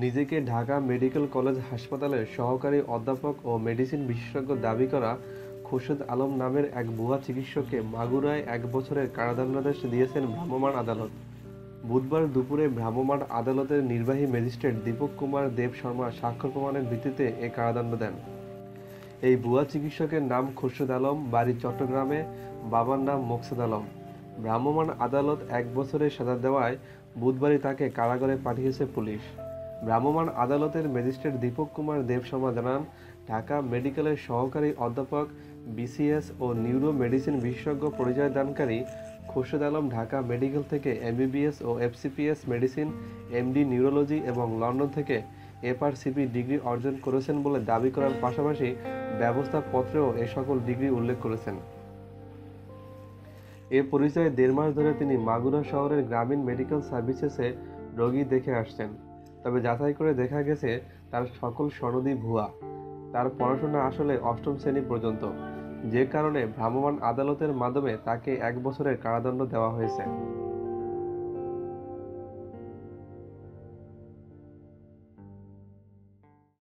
নিজেকে Dhaka medical college হাসপাতালের সহকারী অধ্যাপক ও মেডিসিন বিশেষজ্ঞ দাবি করা খোরশেদ আলম নামের এক ভুয়া চিকিৎসককে মাগুরায় এক বছরের কারাদণ্ডাদেশ দিয়েছেন ভ্রাম্যমাণ আদালত। বুধবার দুপুরে ভ্রাম্যমাণ আদালতের নির্বাহী ম্যাজিস্ট্রেট দীপক কুমার দেব শর্মা স্বাক্ষর প্রমাণের ভিত্তিতে এ কারাদণ্ড দেন। এই ভুয়া চিকিৎসকের নাম খোরশেদ আলম, বাড়ি চট্টগ্রামে, বাবার নাম মোকসেদ আলম। ভ্রাম্যমাণ আদালত এক বছরের সাজা দেওয়ায় বুধবারই তাকে কারাগারে পাঠিয়েছে পুলিশ। ভ্রাম্যমাণ আদালতের ম্যাজিস্ট্রেট দীপক কুমার দেবশর্মা জানান, ঢাকা মেডিকেলের সহকারী অধ্যাপক, বিসিএস ও নিউরো মেডিসিন বিশেষজ্ঞ পরিচয় দানকারী খোরশেদ আলম ঢাকা মেডিকেল থেকে এমবিবিএস ও এফসিপিএস মেডিসিন, এমডি নিউরোলজি এবং লন্ডন থেকে এফআরসিপি ডিগ্রি অর্জন করেছেন বলে দাবি করার পাশাপাশি ব্যবস্থাপত্রেও এ সকল ডিগ্রি উল্লেখ করেছেন। এ পরিচয়ে দেড় মাস ধরে তিনি মাগুরা শহরের গ্রামীণ মেডিকেল সার্ভিসেসে রোগী দেখে আসছেন। তবে যাচাই করে দেখা গেছে তার সকল সনদই ভুয়া। তার পড়াশোনা আসলে অষ্টম শ্রেণি পর্যন্ত। যে কারণে ভ্রাম্যমাণ আদালতের মাধ্যমে তাকে এক বছরের কারাদণ্ড দেওয়া হয়েছে।